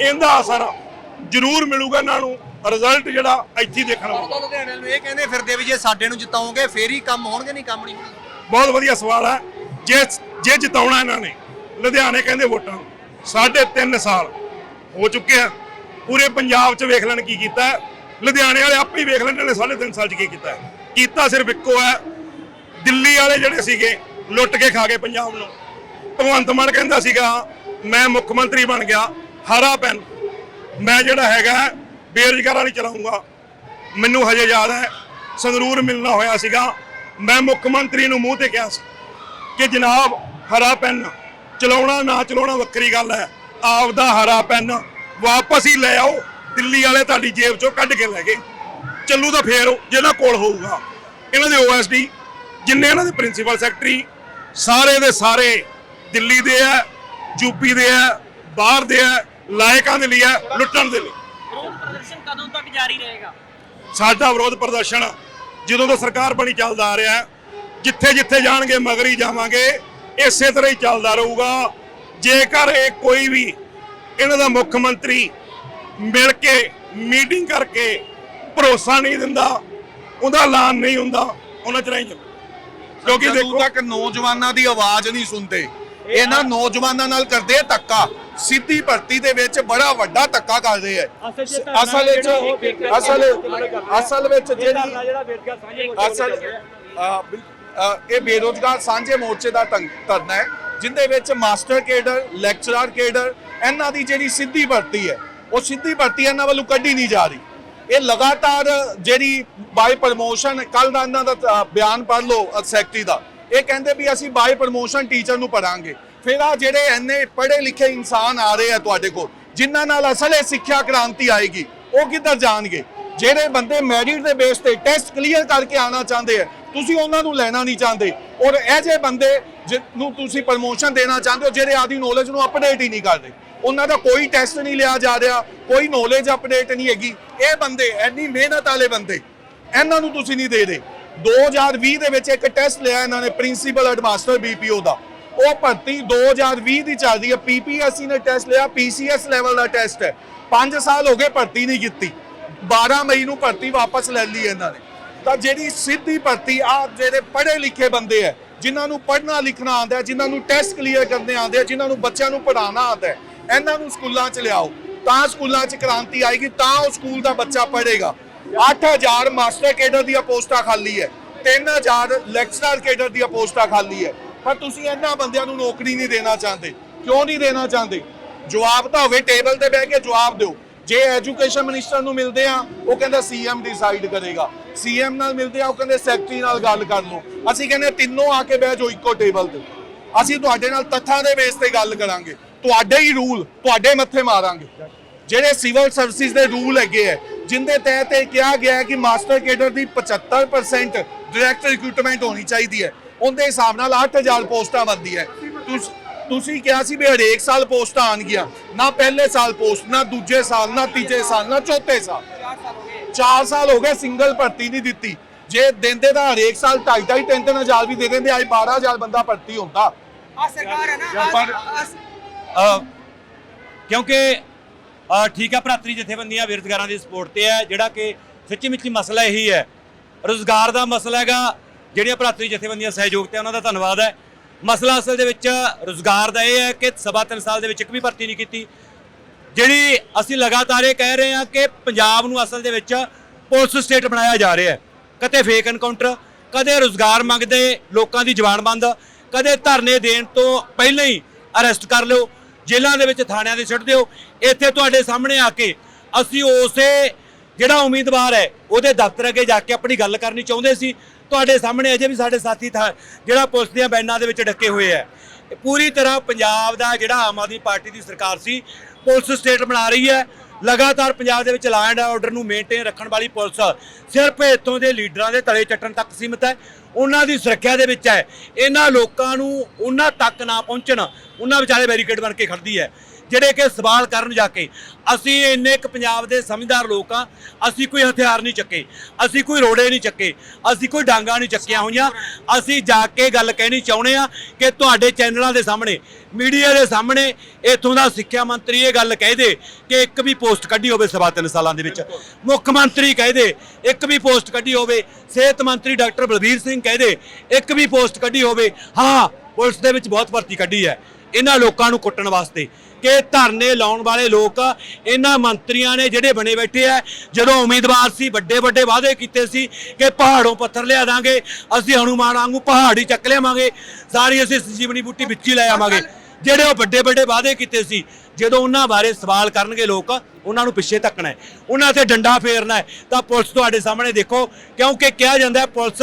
ਇਹਦਾ ਅਸਰ ਜ਼ਰੂਰ ਮਿਲੂਗਾ ਇਹਨਾਂ ਨੂੰ। ਰਿਜ਼ਲਟ ਜਿਹੜਾ ਇੱਥੇ ਹੀ ਦੇਖਣ ਨੂੰ ਲੁਧਿਆਣੇ ਨੂੰ ਇਹ ਕਹਿੰਦੇ ਫਿਰਦੇ ਵੀ ਜੇ ਸਾਡੇ ਨੂੰ ਜਿਤਾਓਗੇ ਫੇਰ ਹੀ ਕੰਮ ਹੋਣਗੇ ਨਹੀਂ ਕੰਮ ਨਹੀਂ ਹੋਣਗੇ ਬਹੁਤ ਵਧੀਆ ਸਵਾਲ ਹੈ। ਜੇ ਜੇ ਜਿਤਾਉਣਾ ਇਹਨਾਂ ਨੇ ਲੁਧਿਆਣੇ ਕਹਿੰਦੇ ਵੋਟਾਂ। ਸਾਢੇ ਤਿੰਨ ਸਾਲ ਹੋ ਚੁੱਕੇ ਆ। ਪੂਰੇ ਪੰਜਾਬ 'ਚ ਵੇਖ ਲੈਣ ਕੀ ਕੀਤਾ। ਲੁਧਿਆਣੇ ਵਾਲੇ ਆਪੇ ਹੀ ਵੇਖ ਲੈਣ ਨੇ ਸਾਢੇ ਤਿੰਨ ਸਾਲ 'ਚ ਕੀ ਕੀਤਾ। ਕੀਤਾ ਸਿਰਫ ਇੱਕੋ ਹੈ ਦਿੱਲੀ ਵਾਲੇ ਜਿਹੜੇ ਸੀਗੇ ਲੁੱਟ ਕੇ ਖਾ ਗਏ ਪੰਜਾਬ ਨੂੰ। ਭਗਵੰਤ ਮਾਨ ਕਹਿੰਦਾ ਸੀਗਾ ਮੈਂ ਮੁੱਖ ਮੰਤਰੀ ਬਣ ਗਿਆ ਹਰਾ ਪੈਨ। ਮੈਂ ਜਿਹੜਾ ਹੈਗਾ ਬੇਰੁਜ਼ਗਾਰਾਂ ਨਹੀਂ ਚਲਾਉਂਗਾ। ਮੈਨੂੰ ਹਜੇ ਯਾਦ ਹੈ, ਸੰਗਰੂਰ ਮਿਲਣਾ ਹੋਇਆ ਸੀਗਾ। ਮੈਂ ਮੁੱਖ ਮੰਤਰੀ ਨੂੰ ਮੂੰਹ ਤੇ ਕਿਹਾ ਸੀ ਕਿ ਜਨਾਬ, ਹਰਾ ਪੈਨ ਚਲਾਉਣਾ ਨਾ ਚਲਾਉਣਾ ਵੱਖਰੀ ਗੱਲ ਹੈ। ਆਪਦਾ ਹਰਾ ਪੈਨ ਵਾਪਸ ਹੀ ਲੈ ਆਓ, ਦਿੱਲੀ ਵਾਲੇ ਤੁਹਾਡੀ ਜੇਬ ਚੋਂ ਕੱਢ ਕੇ ਲੈ ਗਏ। ਚੱਲੂ ਤਾਂ ਫੇਰ ਜਿਹਨਾਂ ਕੋਲ ਹੋਊਗਾ। ਇਹਨਾਂ ਦੇ ਓਐਸਡੀ ਜਿੰਨੇ ਇਹਨਾਂ ਦੇ ਪ੍ਰਿੰਸੀਪਲ ਸੈਕਟਰੀ ਸਾਰੇ ਦੇ ਸਾਰੇ ਦਿੱਲੀ ਦੇ ਆ ਯੂਪੀ ਦੇ ਆ ਬਾਹਰ ਦੇ ਆ ਲਾਇਕਾਂ ਦੇ ਲਈ ਆ ਲੁੱਟਣ ਦੇ ਲਈ। ਕਦੋਂ ਤੱਕ ਜਾਰੀ ਰਹੇਗਾ? ਸਾਡਾ ਵਿਰੋਧ ਪ੍ਰਦਰਸ਼ਨ ਜਦੋਂ ਤੋਂ ਸਰਕਾਰ ਬਣੀ ਚੱਲਦਾ ਆ ਰਿਹਾ ਜਿੱਥੇ ਜਿੱਥੇ ਜਾਣਗੇ ਮਗਰ ਹੀ ਜਾਵਾਂਗੇ ਇਸੇ ਤਰ੍ਹਾਂ ਹੀ ਚੱਲਦਾ ਰਹੂਗਾ। ਜੇਕਰ ਇਹ ਕੋਈ ਵੀ ਇਹਨਾਂ ਦਾ ਮੁੱਖ ਮੰਤਰੀ ਮਿਲ ਕੇ ਮੀਟਿੰਗ ਕਰਕੇ ਭਰੋਸਾ ਨਹੀਂ ਦਿੰਦਾ ਉਹਦਾ ਐਲਾਨ ਨਹੀਂ ਹੁੰਦਾ ਉਹਨਾਂ ਚ ਨਹੀਂ ਚੱਲੂ। ਕਿਉਂਕਿ ਦੇਖੋ ਤੱਕ ਨੌਜਵਾਨਾਂ ਦੀ ਆਵਾਜ਼ ਨਹੀਂ ਸੁਣਦੇ ਇਹਨਾਂ ਨੌਜਵਾਨਾਂ ਨਾਲ ਕਰਦੇ ਆ ਧੱਕਾ। ਸਿੱਧੀ ਭਰਤੀ ਦੇ ਵਿੱਚ ਬੜਾ ਵੱਡਾ ਧੱਕਾ ਕਰਦੇ ਆ। ਅਸਲ ਵਿੱਚ ਅਸਲ ਅਸਲ ਵਿੱਚ ਜਿਹੜੀ ਅਸਲ ਇਹ ਬੇਰੋਜ਼ਗਾਰ ਸਾਂਝੇ ਮੋਰਚੇ ਦਾ ਧਰਨਾ ਹੈ ਜਿੰਦੇ ਵਿੱਚ ਮਾਸਟਰ ਕੇਡਰ ਲੈਕਚਰਰ ਕੇਡਰ ਇਹਨਾਂ ਦੀ ਜਿਹੜੀ ਸਿੱਧੀ ਭਰਤੀ ਹੈ ਉਹ ਸਿੱਧੀ ਭਰਤੀ ਇਹਨਾਂ ਵੱਲੋਂ ਕੱਢੀ ਨਹੀਂ ਜਾ ਰਹੀ। ਇਹ ਲਗਾਤਾਰ ਜਿਹੜੀ ਬਾਈ ਪ੍ਰਮੋਸ਼ਨ ਕੱਲ ਦਾ ਇਹਨਾਂ ਦਾ ਬਿਆਨ ਪੜ੍ਹ ਲਓ ਸੈਕਟਰੀ ਦਾ। ਇਹ ਕਹਿੰਦੇ ਵੀ ਅਸੀਂ ਬਾਈ ਪ੍ਰਮੋਸ਼ਨ ਟੀਚਰ ਨੂੰ ਪੜਾਂਗੇ ਫਿਰ ਆ ਜਿਹੜੇ ਇੰਨੇ ਪੜ੍ਹੇ ਲਿਖੇ ਇਨਸਾਨ ਆ ਰਹੇ ਆ ਤੁਹਾਡੇ ਕੋਲ, ਜਿਨ੍ਹਾਂ ਨਾਲ ਅਸਲ ਇਹ ਸਿੱਖਿਆ ਕ੍ਰਾਂਤੀ ਆਏਗੀ, ਉਹ ਕਿੱਧਰ ਜਾਣਗੇ? ਜਿਹੜੇ ਬੰਦੇ ਮੈਰਿਟ ਦੇ ਬੇਸ ਤੇ ਟੈਸਟ ਕਲੀਅਰ ਕਰਕੇ ਆਣਾ ਚਾਹੁੰਦੇ ਆ, ਤੁਸੀਂ ਉਹਨਾਂ ਨੂੰ ਲੈਣਾ ਨਹੀਂ ਚਾਹੁੰਦੇ। ਔਰ ਇਹ ਜੇ ਬੰਦੇ ਜਿਹਨੂੰ ਤੁਸੀਂ ਪ੍ਰਮੋਸ਼ਨ ਦੇਣਾ ਚਾਹੁੰਦੇ ਹੋ, ਜਿਹੜੇ ਆਦੀ ਨੌਲੇਜ ਨੂੰ ਅਪਡੇਟ ਹੀ ਨਹੀਂ ਕਰਦੇ। ਉਹਨਾਂ ਦਾ ਕੋਈ ਟੈਸਟ ਨਹੀਂ ਲਿਆ ਜਾ ਰਿਹਾ, ਕੋਈ ਨੌਲੇਜ ਅਪਡੇਟ ਨਹੀਂ ਹੈਗੀ। ਇਹ ਬੰਦੇ, ਇੰਨੀ ਮਿਹਨਤ ਵਾਲੇ ਬੰਦੇ, ਇਹਨਾਂ ਨੂੰ ਤੁਸੀਂ ਨਹੀਂ ਦੇ ਰਹੇ। 2020 ਦੇ ਵਿੱਚ ਇੱਕ ਟੈਸਟ ਲਿਆ ਇਹਨਾਂ ਨੇ, ਪ੍ਰਿੰਸੀਪਲ ਐਡਮਾਸਟਰ ਬੀਪੀਓ ਦਾ। ਉਹ ਭਰਤੀ 2020 ਦੀ ਚੱਲਦੀ ਹੈ। ਪੀਪੀਐਸਸੀ ਨੇ ਟੈਸਟ ਲਿਆ ਪੀਸੀਐਸ ਲੈਵਲ ਦਾ ਟੈਸਟ ਹੈ। 5 ਸਾਲ ਹੋ ਗਏ ਭਰਤੀ ਨਹੀਂ ਕੀਤੀ। 12 ਮਈ ਨੂੰ ਭਰਤੀ ਵਾਪਸ ਲੈ ਲਈ ਇਹਨਾਂ ਨੇ। ਤਾਂ ਜਿਹੜੀ ਸਿੱਧੀ ਭਰਤੀ ਆ ਜਿਹੜੇ ਪੜ੍ਹੇ ਲਿਖੇ ਬੰਦੇ ਹੈ, ਜਿਨ੍ਹਾਂ ਨੂੰ ਪੜ੍ਹਨਾ ਲਿਖਣਾ ਆਉਂਦਾ ਹੈ, ਜਿਨ੍ਹਾਂ ਨੂੰ ਟੈਸਟ ਕਲੀਅਰ ਕਰਨੇ ਆਉਂਦੇ ਆ ਜਿਨ੍ਹਾਂ ਨੂੰ ਬੱਚਿਆਂ ਨੂੰ ਪੜ੍ਹਾਉਣਾ ਆਉਂਦਾ ਇਹਨਾਂ ਨੂੰ ਸਕੂਲਾਂ 'ਚ ਲਿਆਓ। ਤਾਂ ਸਕੂਲਾਂ 'ਚ ਕ੍ਰਾਂਤੀ ਆਏਗੀ, ਤਾਂ ਉਹ ਸਕੂਲ ਦਾ ਬੱਚਾ ਪੜ੍ਹੇਗਾ। 8000 ਮਾਸਟਰ ਕੇਡਰ ਦੀਆਂ ਪੋਸਟਾਂ ਖਾਲੀ ਹੈ। 3000 ਲੈਕਚਰਰ ਕੇਡਰ ਦੀਆਂ ਪੋਸਟਾਂ ਖਾਲੀ ਹੈ। ਪਰ ਤੁਸੀਂ ਇਹਨਾਂ ਬੰਦਿਆਂ ਨੂੰ ਨੌਕਰੀ ਨਹੀਂ ਦੇਣਾ ਚਾਹੁੰਦੇ। ਕਿਉਂ ਨਹੀਂ ਦੇਣਾ ਚਾਹੁੰਦੇ? ਜਵਾਬ ਤਾਂ ਹੋਵੇ, ਟੇਬਲ ਤੇ ਬਹਿ ਕੇ ਜਵਾਬ ਦਿਓ। ਜੇ ਐਜੂਕੇਸ਼ਨ ਮਿਨਿਸਟਰ ਨੂੰ ਮਿਲਦੇ ਆ, ਉਹ ਕਹਿੰਦਾ ਸੀਐਮ ਡਿਸਾਈਡ ਕਰੇਗਾ। ਸੀਐਮ ਨਾਲ ਮਿਲਦੇ ਆ, ਉਹ ਕਹਿੰਦੇ ਸੈਕਟਰੀ ਨਾਲ ਗੱਲ ਕਰ ਲਓ। ਅਸੀਂ ਕਹਿੰਦੇ ਤਿੰਨੋਂ ਆ ਕੇ ਬਹਿ ਜਾਓ ਇੱਕੋ ਟੇਬਲ ਤੇ। ਅਸੀਂ ਤੁਹਾਡੇ ਨਾਲ ਤੱਥਾਂ ਦੇ ਬੇਸ ਤੇ ਗੱਲ ਕਰਾਂਗੇ। ਤੁਹਾਡੇ ਹੀ ਰੂਲ ਤੁਹਾਡੇ ਮੱਥੇ ਮਾਰਾਂਗੇ। ਜਿਹੜੇ ਸਿਵਲ ਸਰਵਿਸਿਜ਼ ਦੇ ਰੂਲ ਹੈਗੇ ਹੈ ਜਿੰਦੇ ਤਹਿਤ ਇਹ ਕਿਹਾ ਗਿਆ ਹੈ ਕਿ ਮਾਸਟਰ ਕੇਡਰ ਦੀ 75% ਡਾਇਰੈਕਟ ਰਿਕਰੂਟਮੈਂਟ ਹੋਣੀ ਚਾਹੀਦੀ ਹੈ। ਉਹਦੇ ਹਿਸਾਬ ਨਾਲ 8000 ਪੋਸਟਾਂ ਬਣਦੀ ਹੈ। ਤੁਸ- ਕਿਹਾ ਸੀ ਵੀ ਹਰੇਕ ਸਾਲ ਪੋਸਟਾਂ ਆਣਗੀਆਂ ਨਾ ਪਹਿਲੇ ਸਾਲ ਪੋਸਟ ਨਾ ਦੂਜੇ ਸਾਲ ਨਾ ਤੀਜੇ ਸਾਲ ਨਾ ਚੌਥੇ ਸਾਲ। 4 ਸਾਲ ਹੋ ਗਏ ਸਿੰਗਲ ਭਰਤੀ ਨਹੀਂ ਦਿੱਤੀ। ਜੇ ਦਿੰਦੇ ਤਾਂ ਹਰੇਕ ਸਾਲ 2.5 2.5 3 3 ਹਜ਼ਾਰ ਵੀ ਦੇ ਦਿੰਦੇ ਅੱਜ 12000 ਬੰਦਾ ਭਰਤੀ ਹੁੰਦਾ। ਆ ਸਰਕਾਰ ਹੈ ਨਾ ਕਿਉਂਕਿ ਠੀਕ ਹੈ ਭਰਾਤਰੀ ਜਥੇਬੰਦੀਆਂ ਬੇਰੁਜ਼ਗਾਰਾਂ ਦੀ ਸਪੋਰਟ ਤੇ ਹੈ, ਜਿਹੜਾ ਕਿ ਸੱਚੀ ਮੁੱਚੀ ਮਸਲਾ ਇਹੀ ਹੈ। ਰੋਜ਼ਗਾਰ ਦਾ ਮਸਲਾ ਹੈਗਾ, ਜਿਹੜੀਆਂ ਭਰਾਤਰੀ ਜਥੇਬੰਦੀਆਂ ਸਹਿਯੋਗ ਤੇ ਉਹਨਾਂ ਦਾ ਧੰਨਵਾਦ ਹੈ। ਮਸਲਾ ਅਸਲ ਦੇ ਵਿੱਚ ਰੋਜ਼ਗਾਰ ਦਾ ਇਹ ਹੈ ਕਿ ਸਵਾ ਤਿੰਨ ਸਾਲ ਦੇ ਵਿੱਚ ਇੱਕ ਵੀ ਭਰਤੀ ਨਹੀਂ ਕੀਤੀ। ਜਿਹੜੀ ਅਸੀਂ ਲਗਾਤਾਰ ਇਹ ਕਹਿ ਰਹੇ ਹਾਂ ਕਿ ਪੰਜਾਬ ਨੂੰ ਅਸਲ ਦੇ ਵਿੱਚ ਪੁਲਿਸ ਸਟੇਟ ਬਣਾਇਆ ਜਾ ਰਿਹਾ ਹੈ। ਕਦੇ ਫੇਕ ਐਨਕਾਊਂਟਰ ਕਦੇ ਰੋਜ਼ਗਾਰ ਮੰਗਦੇ ਲੋਕਾਂ ਦੀ ਜ਼ਬਾਨ ਬੰਦ, ਕਦੇ ਧਰਨੇ ਦੇਣ ਤੋਂ ਪਹਿਲਾਂ ਹੀ ਅਰੈਸਟ ਕਰ ਲਿਓ। ਜੇਲ੍ਹਾਂ ਦੇ ਵਿੱਚ ਥਾਣਿਆਂ ਦੇ ਸਿੱਟ ਦਿਓ ਇੱਥੇ ਤੁਹਾਡੇ ਸਾਹਮਣੇ ਆ ਕੇ ਅਸੀਂ ਉਸੇ ਜਿਹੜਾ ਉਮੀਦਵਾਰ ਹੈ, ਉਹਦੇ ਦਫ਼ਤਰ ਅੱਗੇ ਜਾ ਕੇ ਆਪਣੀ ਗੱਲ ਕਰਨੀ ਚਾਹੁੰਦੇ ਸੀ। ਤੁਹਾਡੇ ਸਾਹਮਣੇ ਅਜੇ ਵੀ ਸਾਡੇ ਸਾਥੀ ਥਾ, ਜਿਹੜਾ ਪੁਲਿਸ ਦੀਆਂ ਬੈਨਾਂ ਦੇ ਵਿੱਚ ਡੱਕੇ ਹੋਏ ਹੈ। ਪੂਰੀ ਤਰ੍ਹਾਂ ਪੰਜਾਬ ਦਾ ਜਿਹੜਾ ਆਮ ਆਦਮੀ ਪਾਰਟੀ ਦੀ ਸਰਕਾਰ ਸੀ, ਪੁਲਿਸ ਸਟੇਟ ਬਣਾ ਰਹੀ ਹੈ। ਲਗਾਤਾਰ ਪੰਜਾਬ ਦੇ ਵਿੱਚ ਲਾ ਐਂਡ ਆਰਡਰ ਨੂੰ ਮੇਨਟੇਨ ਰੱਖਣ ਵਾਲੀ ਪੁਲਿਸ ਸਿਰਫ ਇੱਥੋਂ ਦੇ ਲੀਡਰਾਂ ਦੇ ਤਲੇ ਚੱਟਣ ਤੱਕ ਸੀਮਿਤ ਹੈ। ਉਹਨਾਂ ਦੀ ਸੁਰੱਖਿਆ ਦੇ ਵਿੱਚ ਹੈ। ਇਹਨਾਂ ਲੋਕਾਂ ਨੂੰ ਉਹਨਾਂ ਤੱਕ ਨਾ ਪਹੁੰਚਣ। ਉਹਨਾਂ ਵਿਚਾਲੇ ਬੈਰੀਕੇਡ ਬਣ ਕੇ ਖੜਦੀ ਹੈ। ਜਿਹੜੇ ਕਿ ਸਵਾਲ ਕਰਨ ਜਾ ਕੇ ਅਸੀਂ ਇੰਨੇ ਕੁ ਪੰਜਾਬ ਦੇ ਸਮਝਦਾਰ ਲੋਕ ਆ ਅਸੀਂ ਕੋਈ ਹਥਿਆਰ ਨਹੀਂ ਚੱਕੇ ਅਸੀਂ ਕੋਈ ਰੋੜੇ ਨਹੀਂ ਚੱਕੇ ਅਸੀਂ ਕੋਈ ਡਾਂਗਾ ਨਹੀਂ ਚੱਕੀਆਂ ਹੋਈਆਂ ਅਸੀਂ ਜਾ ਕੇ ਗੱਲ ਕਹਿਣੀ ਚਾਹੁੰਦੇ ਆ ਕਿ ਤੁਹਾਡੇ ਚੈਨਲਾਂ ਦੇ ਸਾਹਮਣੇ ਮੀਡੀਆ ਦੇ ਸਾਹਮਣੇ ਇੱਥੋਂ ਦਾ ਸਿੱਖਿਆ ਮੰਤਰੀ ਇਹ ਗੱਲ ਕਹਿ ਦੇ ਕਿ ਇੱਕ ਵੀ ਪੋਸਟ ਕੱਢੀ ਹੋਵੇ ਸਵਾ ਤਿੰਨ ਸਾਲਾਂ ਦੇ ਵਿੱਚ। ਮੁੱਖ ਮੰਤਰੀ ਕਹਿ ਦੇ ਇੱਕ ਵੀ ਪੋਸਟ ਕੱਢੀ ਹੋਵੇ ਸਿਹਤ ਮੰਤਰੀ ਡਾਕਟਰ ਬਲਬੀਰ ਸਿੰਘ ਕਹਿ ਦੇ ਇੱਕ ਵੀ ਪੋਸਟ ਕੱਢੀ ਹੋਵੇ ਹਾਂ ਪੁਲਿਸ ਦੇ ਵਿੱਚ ਬਹੁਤ ਭਰਤੀ ਕੱਢੀ ਹੈ। ਇਹਨਾਂ ਲੋਕਾਂ ਨੂੰ ਕੁੱਟਣ ਵਾਸਤੇ ਕਿ ਧਰਨੇ ਲਾਉਣ ਵਾਲੇ ਲੋਕ, ਇਹਨਾਂ ਮੰਤਰੀਆਂ ਨੇ ਜਿਹੜੇ ਬਣੇ ਬੈਠੇ ਆ, ਜਦੋਂ ਉਮੀਦਵਾਰ ਸੀ, ਵੱਡੇ ਵੱਡੇ ਵਾਅਦੇ ਕੀਤੇ ਸੀ ਕਿ ਪਹਾੜੋਂ ਪੱਥਰ ਲਿਆ ਦਾਂਗੇ, ਅਸੀਂ ਹਨੂਮਾਨ ਵਾਂਗੂ ਪਹਾੜ ਹੀ ਚੱਕ ਲਿਆਵਾਂਗੇ, ਸਾਰੀ ਅਸੀਂ ਸੰਜੀਵਨੀ ਬੂਟੀ ਵਿੱਚ ਹੀ ਲੈ ਆਵਾਂਗੇ। ਜਿਹੜੇ ਉਹ ਵੱਡੇ ਵੱਡੇ ਵਾਅਦੇ ਕੀਤੇ ਸੀ, ਜਦੋਂ ਉਹਨਾਂ ਬਾਰੇ ਸਵਾਲ ਕਰਨਗੇ ਲੋਕ, ਉਹਨਾਂ ਨੂੰ ਪਿੱਛੇ ਧੱਕਣਾ ਹੈ। ਉਹਨਾਂ ਤੇ ਡੰਡਾ ਫੇਰਨਾ ਹੈ। ਤਾਂ ਪੁਲਿਸ ਤੁਹਾਡੇ ਸਾਹਮਣੇ ਦੇਖੋ, ਕਿਉਂਕਿ ਕਿਹਾ ਜਾਂਦਾ ਹੈ, ਪੁਲਿਸ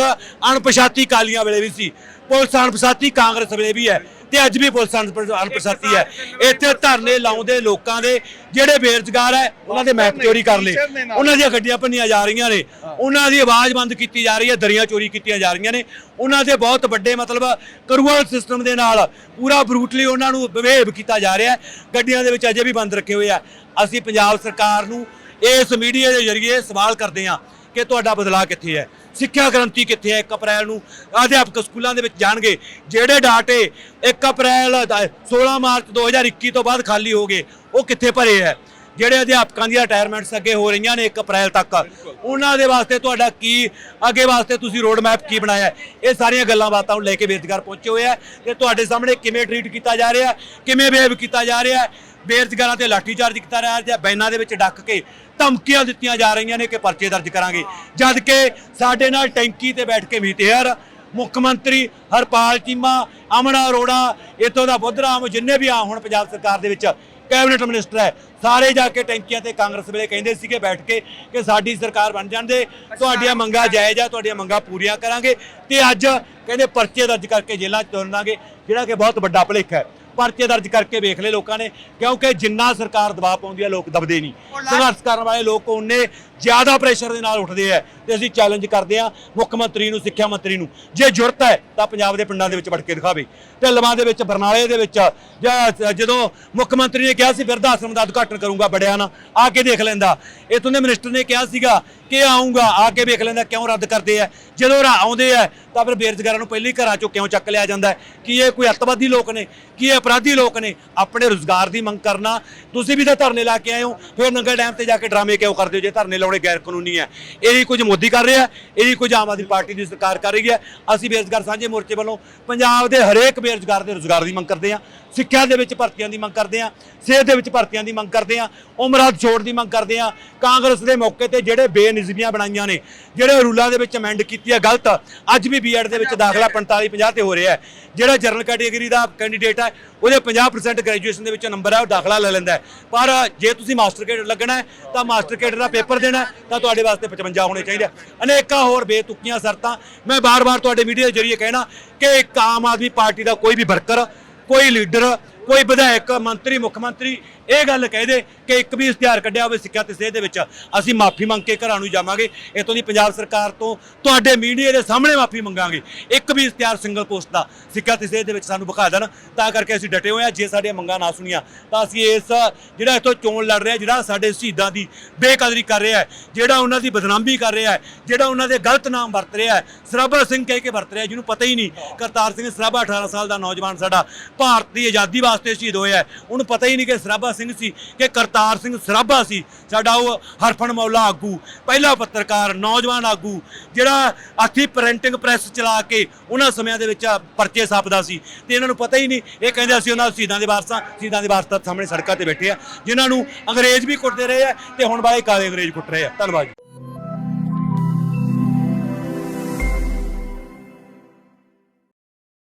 ਅਣਪਛਾਤੀ ਕਾਲੀਆਂ ਵੇਲੇ ਵੀ ਸੀ। ਪੁਲਿਸ ਅਣਪਛਾਤੀ ਕਾਂਗਰਸ ਵੇਲੇ ਵੀ ਹੈ। ਤੇ ਅੱਜ ਵੀ ਪੁਲਿਸ ਅਣਪ- ਅਣਪਛਾਤੀ ਹੈ। ਇੱਥੇ ਧਰਨੇ ਲਾਉਂਦੇ ਲੋਕਾਂ ਦੇ ਜਿਹੜੇ ਬੇਰੁਜ਼ਗਾਰ ਹੈ ਉਹਨਾਂ ਦੇ ਮੈਪ ਚੋਰੀ ਕਰ ਲਏ। ਉਹਨਾਂ ਦੀਆਂ ਗੱਡੀਆਂ ਭੰਨੀਆਂ ਜਾ ਰਹੀਆਂ ਨੇ। ਉਹਨਾਂ ਦੀ ਆਵਾਜ਼ ਬੰਦ ਕੀਤੀ ਜਾ ਰਹੀ ਹੈ ਦਰੀਆਂ ਚੋਰੀ ਕੀਤੀਆਂ ਜਾ ਰਹੀਆਂ ਨੇ। ਉਹਨਾਂ ਦੇ ਬਹੁਤ ਵੱਡੇ ਮਤਲਬ ਕਰੂਅਲ ਸਿਸਟਮ ਦੇ ਨਾਲ ਪੂਰਾ ਬਰੂਟਲੀ ਉਹਨਾਂ ਨੂੰ ਬਿਹੇਵ ਕੀਤਾ ਜਾ ਰਿਹਾ ਹੈ। ਗੱਡੀਆਂ ਦੇ ਵਿੱਚ ਅਜੇ ਵੀ ਬੰਦ ਰੱਖੇ ਹੋਏ ਆ। ਅਸੀਂ ਪੰਜਾਬ ਸਰਕਾਰ ਨੂੰ ਇਸ ਮੀਡੀਆ ਦੇ ਜ਼ਰੀਏ ਸਵਾਲ ਕਰਦੇ ਹਾਂ ਕਿ ਤੁਹਾਡਾ ਬਦਲਾਅ ਕਿੱਥੇ ਹੈ? ਸਿੱਖਿਆ ਕ੍ਰਾਂਤੀ ਕਿੱਥੇ ਹੈ 1 ਅਪ੍ਰੈਲ ਨੂੰ? ਅਧਿਆਪਕ ਸਕੂਲਾਂ ਦੇ ਵਿੱਚ ਜਾਣਗੇ। ਜਿਹੜੇ ਡਾਟੇ 1 ਅਪ੍ਰੈਲ ਦਾ- 16 ਮਾਰਚ 2021 ਤੋਂ ਬਾਅਦ ਖਾਲੀ ਹੋ ਗਏ, ਉਹ ਕਿੱਥੇ ਭਰੇ ਹੈ? ਜਿਹੜੇ ਅਧਿਆਪਕਾਂ ਦੀਆਂ ਰਿਟਾਇਰਮੈਂਟਸ ਅੱਗੇ ਹੋ ਰਹੀਆਂ ਨੇ 1 ਅਪ੍ਰੈਲ ਤੱਕ, ਉਹਨਾਂ ਦੇ ਵਾਸਤੇ ਤੁਹਾਡਾ ਕੀ, ਅੱਗੇ ਵਾਸਤੇ ਤੁਸੀਂ ਰੋਡ ਮੈਪ ਕੀ ਬਣਾਇਆ ਇਹ ਸਾਰੀਆਂ ਗੱਲਾਂ ਬਾਤਾਂ ਨੂੰ ਲੈ ਕੇ ਬੇਰੁਜ਼ਗਾਰ ਪਹੁੰਚੇ ਹੋਏ ਆ ਤੇ ਤੁਹਾਡੇ ਸਾਹਮਣੇ ਕਿਵੇਂ ਟ੍ਰੀਟ ਕੀਤਾ ਜਾ ਰਿਹਾ ਕਿਵੇਂ ਬਿਹੇਵ ਕੀਤਾ ਜਾ ਰਿਹਾ ਬੇਰੁਜ਼ਗਾਰਾਂ ਤੇ ਲਾਠੀਚਾਰਜ ਕੀਤਾ ਜਾ ਰਿਹਾ ਹੈ, ਬੈਨਾਂ ਦੇ ਵਿੱਚ ਡੱਕ ਕੇ ਧਮਕੀਆਂ ਦਿੱਤੀਆਂ ਜਾ ਰਹੀਆਂ ਨੇ ਕਿ ਪਰਚੇ ਦਰਜ ਕਰਾਂਗੇ। ਜਦ ਕਿ ਸਾਡੇ ਨਾਲ ਟੈਂਕੀ ਤੇ ਬੈਠ ਕੇ ਮੀਤੇਹਰ ਮੁੱਖ ਮੰਤਰੀ ਹਰਪਾਲ ਚੀਮਾ, ਅਮਨਾ ਅਰੋੜਾ, ਇੱਥੋਂ ਦਾ ਬੁੱਧਰਾਮ, ਜਿੰਨੇ ਵੀ ਆ, ਹੁਣ ਪੰਜਾਬ ਸਰਕਾਰ ਦੇ ਵਿੱਚ ਕੈਬਨਿਟ ਮਿਨਿਸਟਰ ਹੈ, ਸਾਰੇ ਜਾ ਕੇ ਟੈਂਕੀਆਂ ਤੇ ਕਾਂਗਰਸ ਵੇਲੇ ਕਹਿੰਦੇ ਸੀਗੇ ਬੈਠ ਕੇ ਕਿ ਸਾਡੀ ਸਰਕਾਰ ਬਣ ਜਾਂਦੇ, ਤੁਹਾਡੀਆਂ ਮੰਗਾਂ ਜਾਇਜ਼ ਆ, ਤੁਹਾਡੀਆਂ ਮੰਗਾਂ ਪੂਰੀਆਂ ਕਰਾਂਗੇ ਤੇ ਅੱਜ ਕਹਿੰਦੇ ਪਰਚੇ ਦਰਜ ਕਰਕੇ ਜੇਲ੍ਹਾਂ 'ਚ ਤੁਰਨਾਂਗੇ ਜਿਹੜਾ ਕਿ ਬਹੁਤ ਵੱਡਾ ਭੁਲੇਖਾ ਹੈ। ਪਰਚੇ ਦਰਜ ਕਰਕੇ ਵੇਖ ਲਏ ਲੋਕਾਂ ਨੇ ਕਿਉਂਕਿ ਜਿੰਨਾ ਸਰਕਾਰ ਦਬਾਅ ਪਾਉਂਦੀ ਹੈ ਲੋਕ ਦਬਦੇ ਨਹੀਂ। ਸੰਘਰਸ਼ ਕਰਨ ਵਾਲੇ ਲੋਕ ਉਹਨੇ ਜ਼ਿਆਦਾ ਪ੍ਰੈਸ਼ਰ ਦੇ ਨਾਲ ਉੱਠਦੇ ਆ ਤੇ ਅਸੀਂ ਚੈਲੰਜ ਕਰਦੇ ਆ ਮੁੱਖ ਮੰਤਰੀ ਨੂੰ, ਸਿੱਖਿਆ ਮੰਤਰੀ ਨੂੰ। ਜੇ ਜ਼ਰੂਰਤ ਹੈ ਤਾਂ ਪੰਜਾਬ ਦੇ ਪਿੰਡਾਂ ਦੇ ਵਿੱਚ ਵੜ ਕੇ ਦਿਖਾਵੇ। ਢਿੱਲਵਾਂ ਦੇ ਵਿੱਚ, ਬਰਨਾਲੇ ਦੇ ਵਿੱਚ, ਜਾਂ ਜਦੋਂ ਮੁੱਖ ਮੰਤਰੀ ਨੇ ਕਿਹਾ ਸੀ ਬਿਰਧ ਆਸ਼ਰਮ ਦਾ ਉਦਘਾਟਨ ਕਰੂੰਗਾ ਬੜਿਆ ਨਾ ਆ ਕੇ ਦੇਖ ਲੈਂਦਾ। ਇਥੋਂ ਦੇ ਮਿਨਿਸਟਰ ਨੇ ਕਿਹਾ ਸੀਗਾ ਕਿ ਆਉਂਗਾ ਆ ਕੇ ਵੇਖ ਲੈਂਦਾ ਕਿਉਂ ਰੱਦ ਕਰਦੇ ਆ। ਜਦੋਂ ਆਉਂਦੇ ਆ, ਤਾਂ ਫਿਰ ਬੇਰੁਜ਼ਗਾਰਾਂ ਨੂੰ ਪਹਿਲੀ ਘਰਾਂ ਚੋਂ ਕਿਉਂ ਚੱਕ ਲਿਆ ਜਾਂਦਾ ਹੈ? ਕੀ ਇਹ ਕੋਈ ਅੱਤਵਾਦੀ ਲੋਕ ਨੇ? ਕੀ ਇਹ ਅਪਰਾਧੀ ਲੋਕ ਨੇ? ਆਪਣੇ ਰੋਜ਼ਗਾਰ ਦੀ ਮੰਗ ਕਰਨਾ। ਤੁਸੀਂ ਵੀ ਤਾਂ ਧਰਨੇ ਲਾ ਕੇ ਆਏ ਹੋ, ਫਿਰ ਨੰਗਾ ਡੈਮ ਤੇ ਜਾ ਕੇ ਡਰਾਮੇ ਕਿਉਂ ਕਰਦੇ ਹੋ? ਜੇ ਧਰਨੇ ਲਾਉਣੇ ਗੈਰ ਕਾਨੂੰਨੀ ਹੈ। ਇਹੀ ਕੁਝ ਮੋਦੀ ਕਰ ਰਿਹਾ, ਇਹੀ ਕੁਝ ਆਮ ਆਦਮੀ ਪਾਰਟੀ ਦੀ ਸਰਕਾਰ ਕਰ ਰਹੀ ਹੈ। ਅਸੀਂ ਬੇਰੁਜ਼ਗਾਰ ਸਾਂਝੇ ਮੋਰਚੇ ਵੱਲੋਂ ਪੰਜਾਬ ਦੇ ਹਰੇਕ ਬੇਰੁਜ਼ਗਾਰ ਦੇ ਰੋਜ਼ਗਾਰ ਦੀ ਮੰਗ ਕਰਦੇ ਹਾਂ, ਸਿੱਖਿਆ ਦੇ ਵਿੱਚ ਭਰਤੀਆਂ ਦੀ ਮੰਗ ਕਰਦੇ ਹਾਂ, ਸਿਹਤ ਦੇ ਵਿੱਚ ਭਰਤੀਆਂ ਦੀ ਮੰਗ ਕਰਦੇ ਹਾਂ, ਉਮਰਾਂ ਛੋੜ ਦੀ ਮੰਗ ਕਰਦੇ ਹਾਂ। ਕਾਂਗਰਸ ਦੇ ਮੌਕੇ ਤੇ ਜਿਹੜੇ ਬੇਨਿਜ਼ਮੀਆਂ ਬਣਾਈਆਂ ਨੇ, ਜਿਹੜੇ ਰੂਲਾਂ ਦੇ ਵਿੱਚ ਅਮੈਂਡ ਕੀਤੀ ਹੈ ਗਲਤ, ਅੱਜ ਵੀ ਬੀਐਡ ਦੇ ਵਿੱਚ ਦਾਖਲਾ 45 50 ਤੇ ਹੋ ਰਿਹਾ ਹੈ। ਜਿਹੜਾ ਜਨਰਲ ਕੈਟੇਗਰੀ ਦਾ ਕੈਂਡੀਡੇਟ ਹੈ, ਉਹਦੇ 50% ਗ੍ਰੈਜੂਏਸ਼ਨ ਦੇ ਵਿੱਚ ਨੰਬਰ ਹੈ, ਉਹ ਦਾਖਲਾ ਲੈ ਲੈਂਦਾ ਪਰ ਜੇ ਤੁਸੀਂ ਮਾਸਟਰ ਕੇਡਰ ਲੱਗਣਾ ਹੈ, ਤਾਂ ਮਾਸਟਰ ਕੇਡਰ ਦਾ ਪੇਪਰ ਦੇਣਾ ਹੈ ਤਾਂ ਤੁਹਾਡੇ ਵਾਸਤੇ 55 ਹੋਣੇ ਚਾਹੀਦੇ ਅਨੇਕਾਂ ਹੋਰ ਬੇਤੁਕੀਆਂ ਸ਼ਰਤਾਂ। ਮੈਂ ਬਾਰ-ਬਾਰ ਤੁਹਾਡੇ ਮੀਡੀਆ ਦੇ ਜ਼ਰੀਏ ਕਹਿਣਾ ਕਿ ਇੱਕ ਆਮ ਆਦਮੀ ਪਾਰਟੀ ਦਾ ਕੋਈ ਵੀ ਵਰਕਰ, ਕੋਈ ਲੀਡਰ, ਕੋਈ ਵਿਧਾਇਕ, ਮੰਤਰੀ, ਮੁੱਖ ਮੰਤਰੀ ਇਹ ਗੱਲ ਕਹਿ ਦੇ ਕਿ ਇੱਕ ਵੀ ਇਸ਼ਤਿਹਾਰ ਕੱਢਿਆ ਹੋਵੇ ਸਿੱਖਿਆ ਤੇ ਸਿਹਤ ਦੇ ਵਿੱਚ, ਅਸੀਂ ਮਾਫੀ ਮੰਗ ਕੇ ਘਰਾਂ ਨੂੰ ਜਾਵਾਂਗੇ। ਇਤੋਂ ਦੀ ਪੰਜਾਬ ਸਰਕਾਰ ਤੋਂ ਤੁਹਾਡੇ ਮੀਡੀਆ ਦੇ ਸਾਹਮਣੇ ਮਾਫੀ ਮੰਗਾਂਗੇ। ਇੱਕ ਵੀ ਇਸ਼ਤਿਹਾਰ ਸਿੰਗਲ ਪੋਸਟ ਦਾ ਸਿੱਖਿਆ ਤੇ ਸਿਹਤ ਦੇ ਵਿੱਚ ਸਾਨੂੰ ਵਿਖਾ ਦੇਣ, ਤਾਂ ਕਰਕੇ ਅਸੀਂ ਡਟੇ ਹੋਏ ਆ ਜੇ ਸਾਡੀਆਂ ਮੰਗਾਂ ਨਾ ਸੁਣੀਆਂ, ਤਾਂ ਅਸੀਂ ਇਸ ਜਿਹੜਾ ਇਥੋਂ ਚੋਣ ਲੜ ਰਿਹਾ, ਜਿਹੜਾ ਸਾਡੇ ਸ਼ਹੀਦਾਂ ਦੀ ਬੇਕਦਰੀ ਕਰ ਰਿਹਾ ਹੈ, ਜਿਹੜਾ ਉਹਨਾਂ ਦੀ ਬਦਨਾਮੀ ਕਰ ਰਿਹਾ ਹੈ, ਜਿਹੜਾ ਉਹਨਾਂ ਦੇ ਗਲਤ ਨਾਮ ਵਰਤ ਰਿਹਾ ਹੈ, ਸਰਾਭਾ ਸਿੰਘ ਕਹਿ ਕੇ ਵਰਤ ਰਿਹਾ, ਜਿਹਨੂੰ ਪਤਾ ਹੀ ਨਹੀਂ, ਕਰਤਾਰ ਸਿੰਘ ਸਰਾਭਾ 18 ਸਾਲ ਦਾ ਨੌਜਵਾਨ ਸਾਡਾ ਭਾਰਤ ਦੀ ਆਜ਼ਾਦੀ ਵਾਸਤੇ ਸ਼ਹੀਦ ਹੋਇਆ ਉਹਨੂੰ ਪਤਾ ਹੀ ਨਹੀਂ ਕਿ ਸਰਾਭਾ ਸਿੰਘ ਸੀ ਕਿ ਕਰਤਾਰ ਸਿੰਘ ਸਰਾਭਾ ਸੀ, ਸਾਡਾ ਉਹ ਹਰਫਨ ਮੌਲਾ ਆਗੂ, ਪਹਿਲਾ ਪੱਤਰਕਾਰ, ਨੌਜਵਾਨ ਆਗੂ, ਜਿਹੜਾ ਹੱਥੀਂ ਪ੍ਰਿੰਟਿੰਗ ਪ੍ਰੈਸ ਚਲਾ ਕੇ ਉਹਨਾਂ ਸਮਿਆਂ ਦੇ ਵਿੱਚ ਪਰਚੇ ਛਾਪਦਾ ਸੀ ਤੇ ਇਹਨਾਂ ਨੂੰ ਪਤਾ ਹੀ ਨਹੀਂ, ਇਹ ਕਹਿੰਦੇ ਅਸੀਂ ਉਹਨਾਂ ਸ਼ਹੀਦਾਂ ਦੇ ਵਾਰਸਾਂ, ਸ਼ਹੀਦਾਂ ਦੇ ਵਾਰਸਾਂ ਸਾਹਮਣੇ ਸੜਕਾਂ ਤੇ ਬੈਠੇ ਆ, ਜਿਨ੍ਹਾਂ ਨੂੰ ਅੰਗਰੇਜ਼ ਵੀ ਕੁੱਟਦੇ ਰਹੇ ਆ ਤੇ ਹੁਣ ਵਾਲੇ ਕਾਲੇ ਅੰਗਰੇਜ਼ ਕੁੱਟ ਰਹੇ ਆ ਧੰਨਵਾਦ ਜੀ।